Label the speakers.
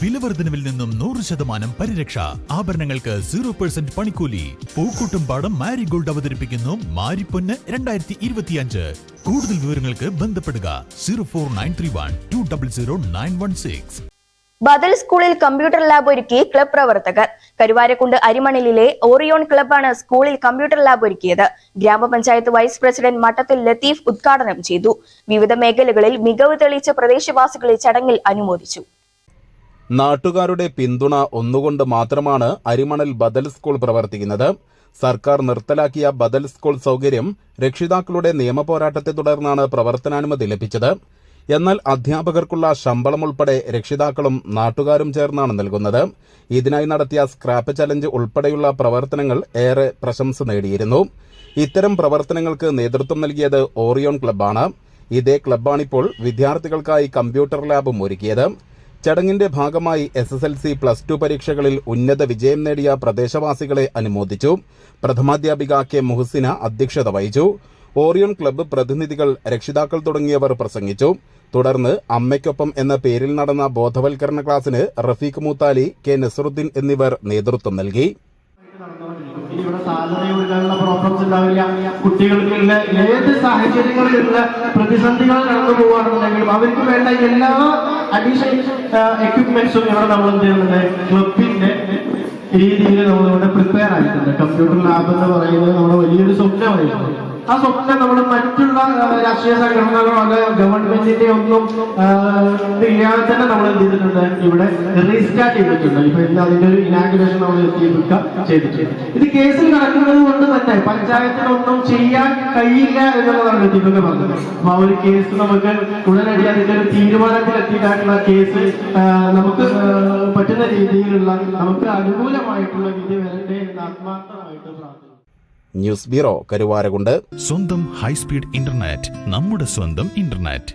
Speaker 1: വിലവർദ്ധനവിൽ നിന്നും നൂറ് ശതമാനം പരിരക്ഷ. ആഭരണങ്ങൾക്ക് സീറോ പെർസെന്റ് പണിക്കൂലി. പൂക്കൂട്ടും പാടം മാരിഗോൾഡ് അവതരിപ്പിക്കുന്നു മാരിപ്പൊന്ന് രണ്ടായിരത്തി ഇരുപത്തിയഞ്ച് കൂടുതൽ വിവരങ്ങൾക്ക് ബന്ധപ്പെടുക zero four nine three one two double zero nine one six.
Speaker 2: ബദൽ സ്കൂളിൽ കമ്പ്യൂട്ടർ ലാബ് ഒരുക്കി ക്ലബ് പ്രവർത്തകർ. കരുവാരക്കുണ്ട് അരിമണലിലെ ഓറിയോൺ ക്ലബാണ് സ്കൂളിൽ കമ്പ്യൂട്ടർ ലാബ് ഒരുക്കിയത്. ഗ്രാമപഞ്ചായത്ത് വൈസ് പ്രസിഡന്റ് മട്ടത്തിൽ ലത്തീഫ് ഉദ്ഘാടനം ചെയ്തു. വിവിധ മേഖലകളിൽ മികവ് തെളിയിച്ച പ്രദേശവാസികളെ ചടങ്ങിൽ അനുമോദിച്ചു.
Speaker 3: നാട്ടുകാരുടെ പിന്തുണ ഒന്നുകൊണ്ട് മാത്രമാണ് അരിമണൽ ബദൽ സ്കൂൾ പ്രവർത്തിക്കുന്നത്. സർക്കാർ നിർത്തലാക്കിയ ബദൽ സ്കൂൾ സൗകര്യം രക്ഷിതാക്കളുടെ നിയമപോരാട്ടത്തെ തുടർന്നാണ് പ്രവർത്തനാനുമതി ലഭിച്ചത്. എന്നാൽ അധ്യാപകർക്കുള്ള ശമ്പളം ഉൾപ്പെടെ രക്ഷിതാക്കളും നാട്ടുകാരും ചേർന്നാണ് നൽകുന്നത്. ഇതിനായി നടത്തിയ സ്ക്രാപ്പ് ചലഞ്ച് ഉൾപ്പെടെയുള്ള പ്രവർത്തനങ്ങൾ ഏറെ പ്രശംസ നേടിയിരുന്നു. ഇത്തരം പ്രവർത്തനങ്ങൾക്ക് നേതൃത്വം നൽകിയത് ഓറിയോൺ ക്ലബ്ബാണ്. ഇതേ ക്ലബ്ബാണിപ്പോൾ വിദ്യാർത്ഥികൾക്കായി കമ്പ്യൂട്ടർ ലാബും ഒരുക്കിയത്. ചടങ്ങിന്റെ ഭാഗമായി S S L C plus two പരീക്ഷകളിൽ ഉന്നത വിജയം നേടിയ പ്രദേശവാസികളെ അനുമോദിച്ചു. പ്രഥമാധ്യാപിക കെ മുഹസിന അധ്യക്ഷത വഹിച്ചു. ഓറിയൺ ക്ലബ്ബ് പ്രതിനിധികൾ രക്ഷിതാക്കൾ തുടങ്ങിയവർ പ്രസംഗിച്ചു. തുടർന്ന് അമ്മയ്ക്കൊപ്പം എന്ന പേരിൽ നടന്ന ബോധവൽക്കരണ ക്ലാസ്സിന് റഫീഖ് മൂത്താലി കെ നസറുദ്ദീൻ എന്നിവർ നേതൃത്വം നൽകി.
Speaker 4: ഏത് സാഹചര്യങ്ങളിലുള്ള പ്രതിസന്ധികൾ നടന്നു പോവാണെന്നുണ്ടെങ്കിലും അവർക്ക് വേണ്ട എല്ലാ അഡീഷണൽ എക്യുപ്മെന്റ്സും ഇവിടെ നമ്മൾ എന്ത് ചെയ്യുന്നുണ്ട് ക്ലബിന്റെ രീതിയിൽ നമ്മളിവിടെ പ്രിപ്പയർ ആയിട്ടുണ്ട്. കമ്പ്യൂട്ടർ ലാബ് എന്ന് പറയുന്നത് നമ്മുടെ വലിയൊരു സ്വപ്നമായിരുന്നു. ആ സ്വപ്നം നമ്മൾ മറ്റുള്ള രാഷ്ട്രീയ സംഘടനകളോ അല്ലെ ഗവൺമെന്റിന്റെ ഒന്നും ഇല്ലാതെ തന്നെ നമ്മൾ എന്ത് ചെയ്തിട്ടുണ്ട്? ഇവിടെ റീസ്റ്റാർട്ട് ചെയ്തിട്ടുണ്ട്. ഇപ്പൊ ഇന്ന് അതിന്റെ ഒരു ഇനാഗുറേഷൻ നമ്മൾ ചെയ്തിട്ടുണ്ട്. ഇത് കേസിൽ നടക്കുന്നത് കൊണ്ട് തന്നെ പഞ്ചായത്തിനൊന്നും ചെയ്യാൻ കഴിയില്ല എന്നുള്ളതാണ് ലത്തീഫൊക്കെ പറഞ്ഞത്. അപ്പൊ ആ ഒരു കേസ് നമുക്ക് ഉടനടി അതിന്റെ ഒരു തീരുമാനത്തിൽ എത്തിയിട്ടായിട്ടുള്ള കേസ് നമുക്ക് പറ്റുന്ന രീതിയിലുള്ള നമുക്ക് അനുകൂലമായിട്ടുള്ള വിധി വരട്ടെ എന്ന് ആത്മാർത്ഥമായിട്ട് പ്രാർത്ഥിക്കുന്നു.
Speaker 3: News bureau Karuvarakundu.
Speaker 1: സ്വന്തം ഹൈസ്പീഡ് ഇന്റർനെറ്റ് നമ്മുടെ സ്വന്തം ഇന്റർനെറ്റ്.